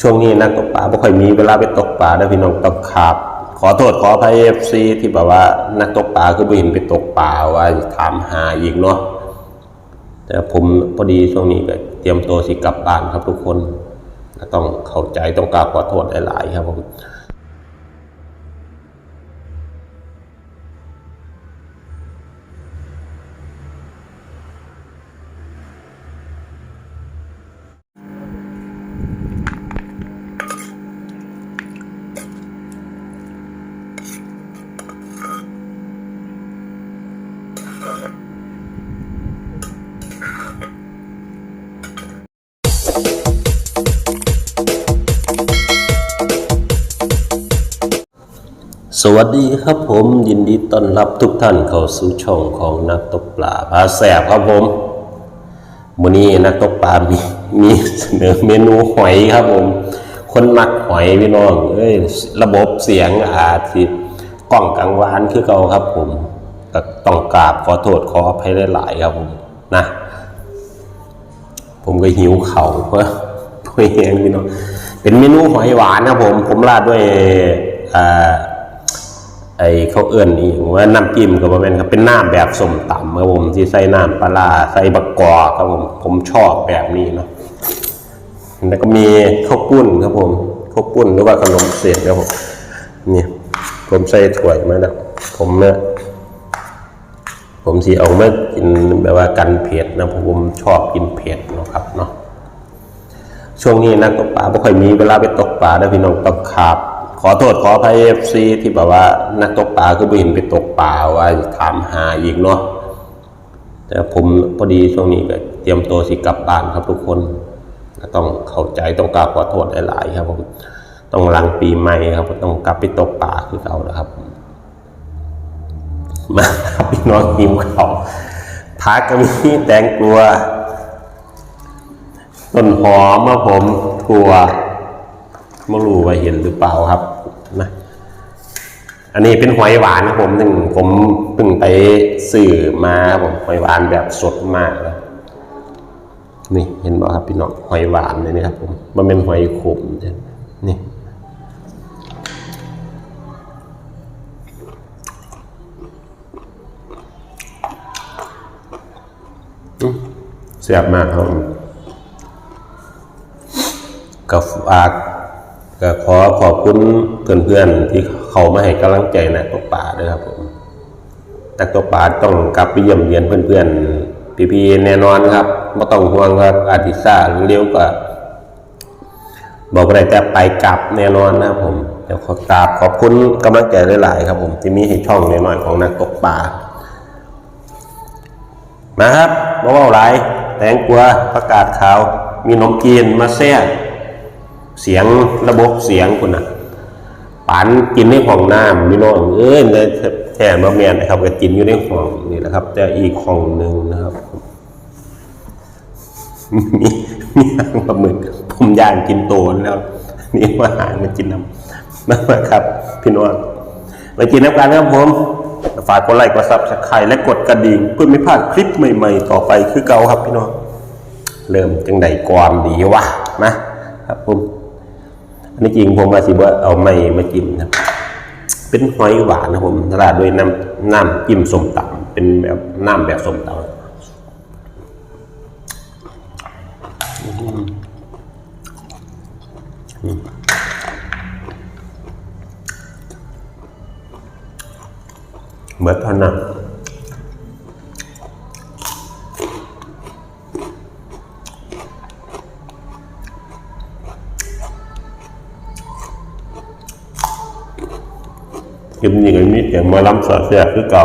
ช่วงนี้นักตกปลาไม่ค่อยมีเวลาไปตกปลาได้พี่น้องตกขับขอโทษขอพายเอฟซีที่แบบว่านักตกปลาคือไม่เห็นไปตกปลาว่าถามหาอีกเนาะแต่ผมพอดีช่วงนี้ก็เตรียมตัวสิกลับบ้านครับทุกคนต้องเข้าใจต้องกราบขอโทษหลายๆครับผม สวัสดีครับผมยินดีต้อนรับทุกท่านเข้าสู่ช่องของนักตกปลาพาแสบครับผมวันนี้นักตกปลา มีมีเสนอเมนูหอยครับผม คนมักหอยพี่น้องเอ้ยระบบเสียงอาจสิกล้องกังวานคือเก่าครับผมก็ต้องกราบขอโทษขออภัยหลายๆครับผมนะ ผมก็หิวเข่าเพราะเพราะเองพี่น้องเป็นเมนูหอยหวานครับผม ผมราดด้วยอ่า ไอ้เขาเอื้อนอีกว่าน้ำจิ้มก็บ่แม่นครับเป็นน้ำแบบส้มตำครับผมที่ใส่น้ำปลาใส่บักกอครับผมผมชอบแบบนี้เนาะแล้วก็มีข้าวปุ้นครับผมข้าวปุ้นหรือว่าขนมเศษครับผมนี่ผมใส่ถ้วยมาแล้วผมเนี่ยผมสิเอามากินแบบว่ากันเผ็ดนะผมชอบกินเผ็ดเนาะครับเนาะช่วงนี้นักตกปลาไม่ค่อยมีเวลาไปตกปลาได้พี่น้องต้องขับ ขอโทษขออภัยเอฟซีที่แบบว่านักตกปลาคือไม่เห็นไปตกปลาว่าถามหาอีกเนาะแต่ผมพอดีช่วงนี้ก็เตรียมตัวสิกลับบ้านครับทุกคนต้องเข้าใจต้องกราบขอโทษหลายๆครับผมต้องลังปีใหม่ครับต้องกลับไปตกปลาคือเก่านะครับ มาครับพี่น้องหิวเขาพักก็มีแตงกลัวต้นหอมครับผมถั่วไม่รู้ว่าเห็นหรือเปล่าครับ อันนี้เป็นหอยหวานนะผมถึงผมเพิ่งไปสื่อมาครับผมหอยหวานแบบสดมากเลยนี่เห็นบ่ครับพี่น้องหอยหวานเลยนี่ครับผมมันเป็นหอยขมเนี่ยนี่อืมแซ่บมากครับผมก็ฝา ก็ขอขอบคุณเพื่อนๆที่เขามาให้กำลังใจนักตกปลาด้วยครับผมนักตกปลาต้องกลับไปเยี่ยมเยียนเพื่อนๆพี่ๆแน่นอนครับไม่ต้องห่วงครับอาทิตย์ซ่าเร็วก็บอกอะไรแต่ไปกลับแน่นอนนะครับผมเดี๋ยวขอกราบขอบคุณกำลังใจหลายๆครับ ผมที่มีให้ช่องน้อยๆของนักตกปลามาครับมาว่าไรแตงกวาประกาศขาวมีนมจีนมาแซ่ เสียงระบบเสียงคุณนะปันกินในห้องน้ำพี่น้องเอ้ยเลยแท่มาแมนนะครับก็กินอยู่ในห้องนี่แหละครับ แต่อีกห้องหนึ่งนะครับมีมีหางปลาหมึกผมย่างกินโตนแล้วนี่ว่าหางมากินน้ำนะครับ พี่น้องมากินน้ำกันครับผมฝากกดไลค์กดซับสไครต์และกดกระดิ่งเพื่อไม่พลาดคลิปใหม่ ๆ ต่อไปคือเก่าครับพี่น้องเริ่มจังใดกวามดีวะนะครับผม อันนี้จริงผมมาสิว่าเอาไม่มาจิ้มนะครับเป็นหอยหวานนะผมราดด้วยน้ำน้ำจิ้มส้มตำเป็นแบบน้ำแบบส้มตำเมื่อเท่านั้น กินอย่างนี้เสียงมาล้ำสาเสียคือเก่า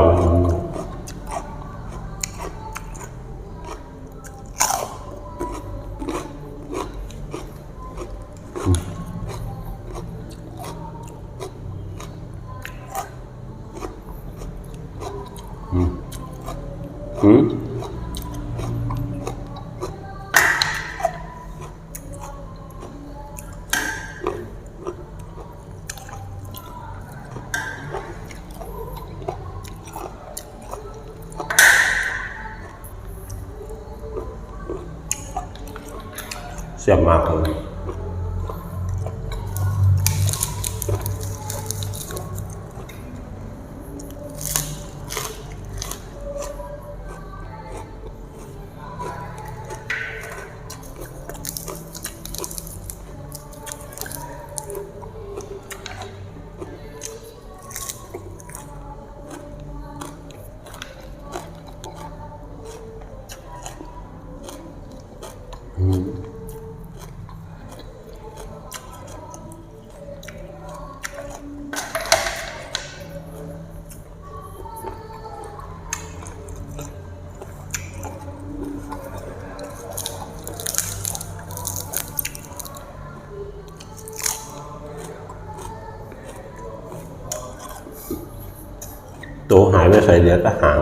ตัวหายไปใส่เหลือก็หาง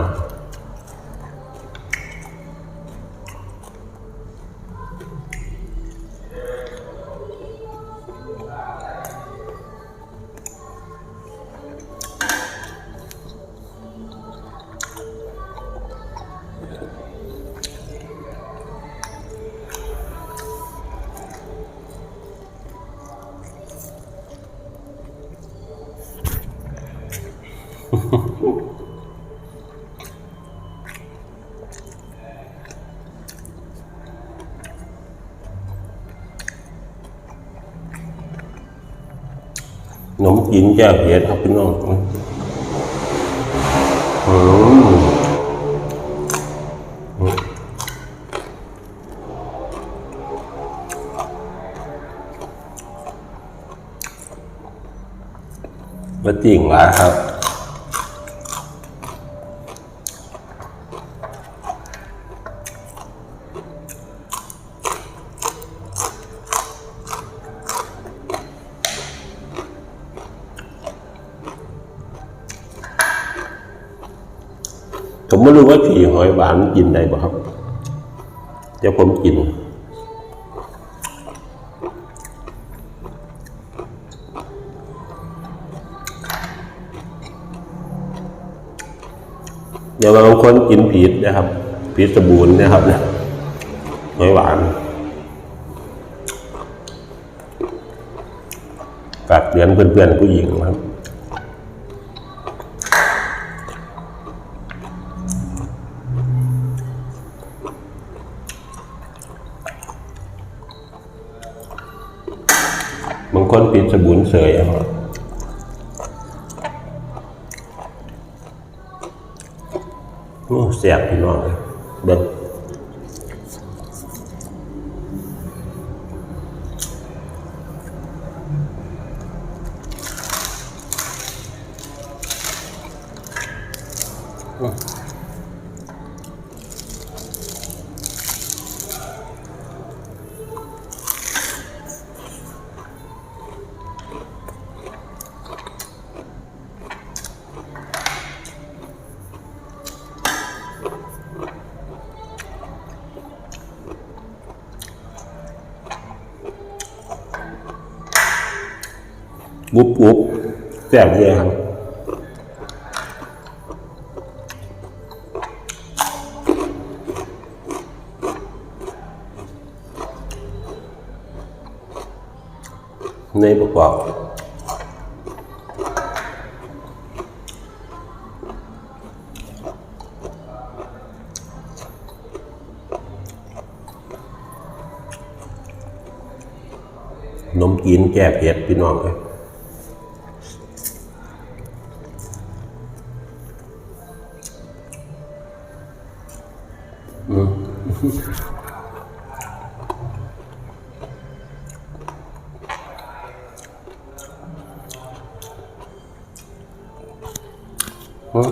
ขนมจีนแก้วเผ็ดครับพี่น้องอืมว่าจริงหลาครับ อีหอยหวานกินได้บ่ครับ เดี๋ยวผมกิน เดี๋ยวบางคนกินผีดนะครับผีดสบูนนะครับเนี่ยหอยหวานกัดเลี้ยนเพื่อนๆผู้หญิงครับ ติดสบุนเสยอะครับโอ้แสบพี่น้องเลยเบิ้ง แสบเลยครับในประกอบนมกินแก้เผ็ดพี่น้องเลย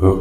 อืม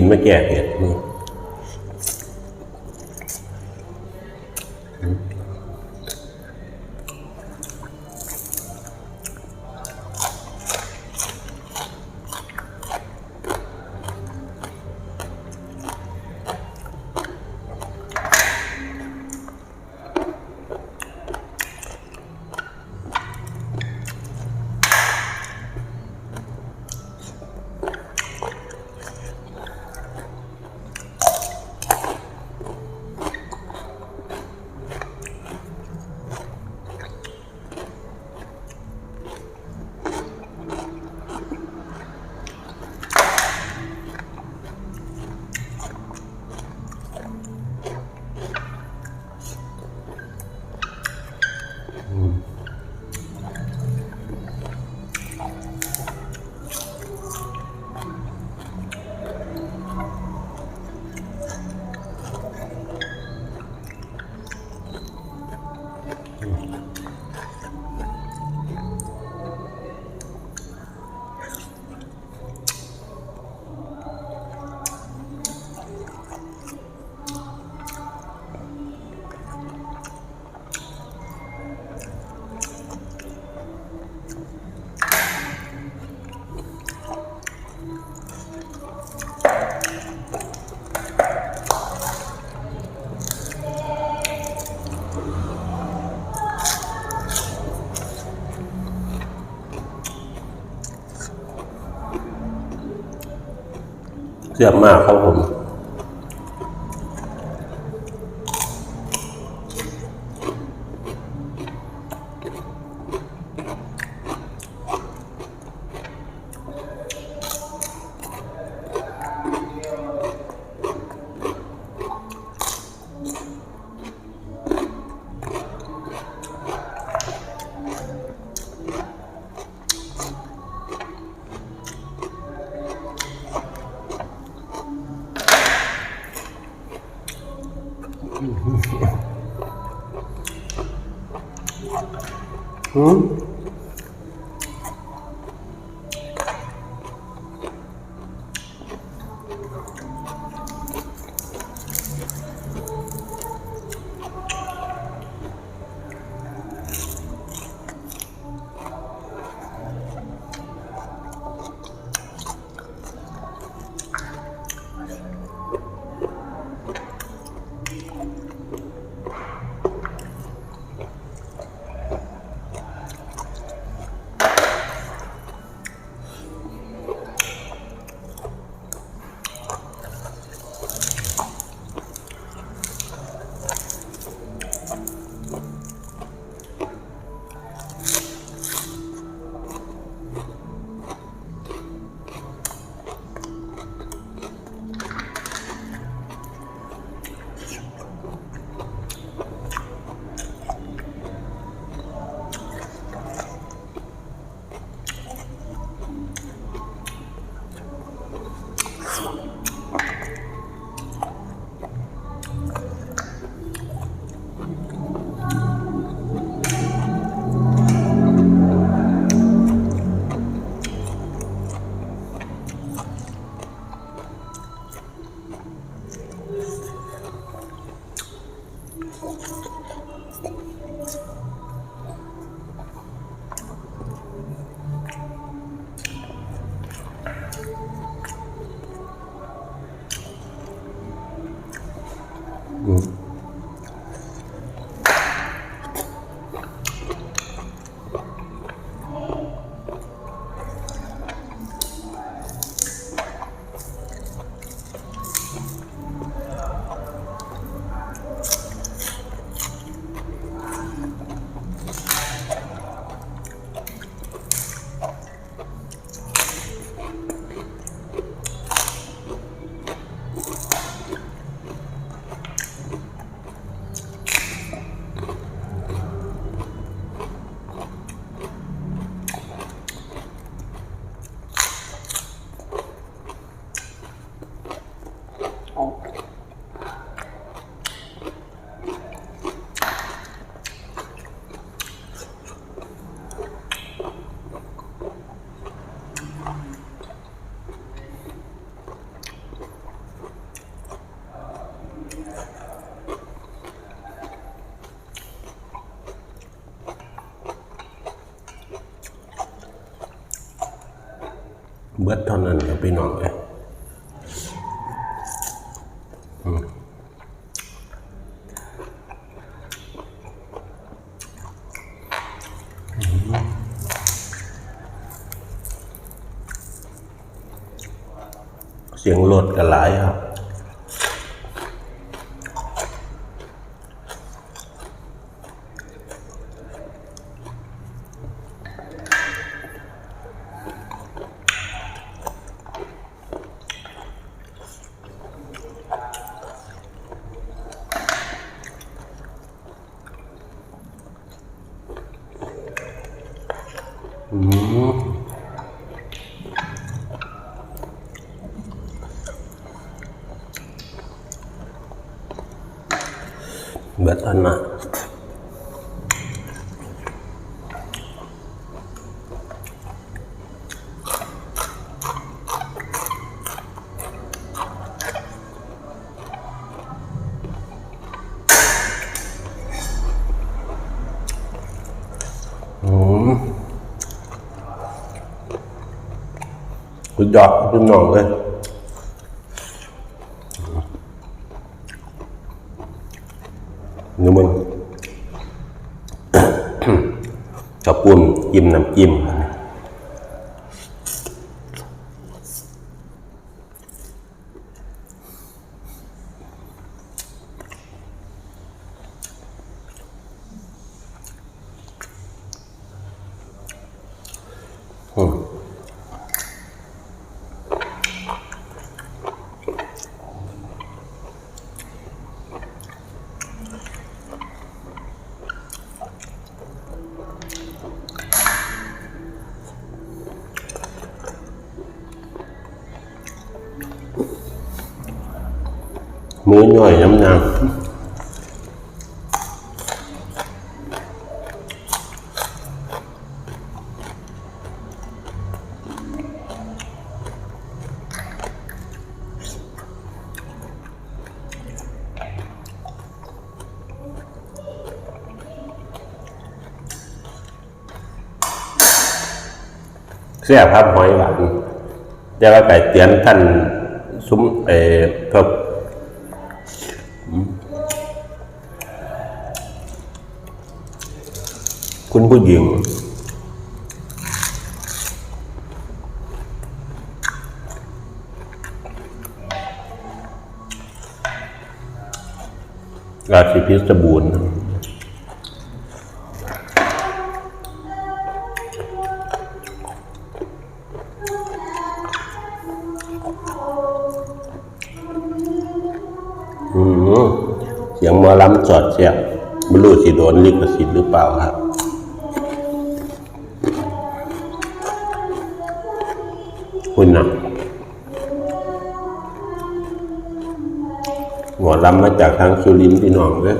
กินมาแก้เผ็ดนี่ เสียบมากครับผม อื บิดเท่านั้นครับพี่น้องเลยอืมเสียงรถกันหลายครับ เบิดอันน่ะอืมสุ ดยอดพี่น้องเลยนี่มึงกับปุ่มยิ้มน้ำจิ้ม มือย่อยน้ำนางเสียครับหอยหวานจะว่าไก่เตียนท่านซุ้มเอ่อพิ่มคุ ผู้หญิง ราศีพิษบูรณ์เสียงมอลำสอดเสียงไม่รู้สิโดนลิขสิทธิ์หรือเปล่าครับำมาจากทางสุรินทร์พี่น้องเลย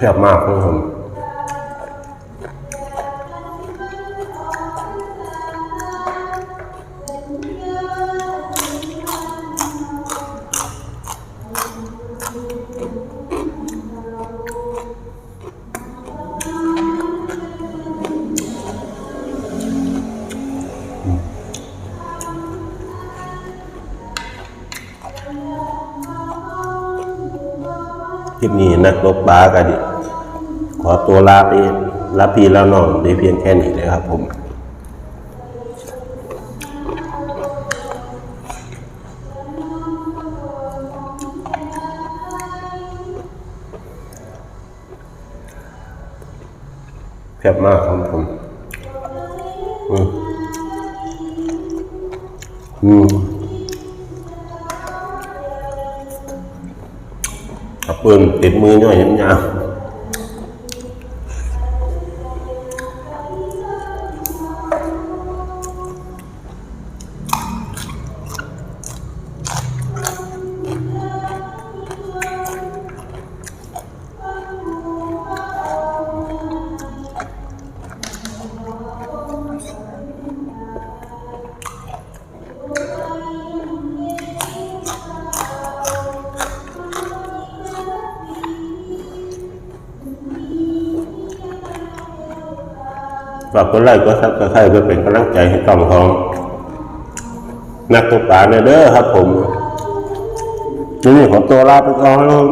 แซ่บมากครับผม คลิปนี้นักตกปลากันดิขอตัวลาไปลาพี่ล้วน้องได้เพียงแค่นี้เลยครับผมแซ่บมากครับผม อืมอืม กระเปืน กกดไลค์กดซับก็ไข่ก็เพื่อเป็นกำลังใจให้ต้องของ นักตกปลาเนี่ยเด้อครับผมนี่ขอตัวลาไปก่อน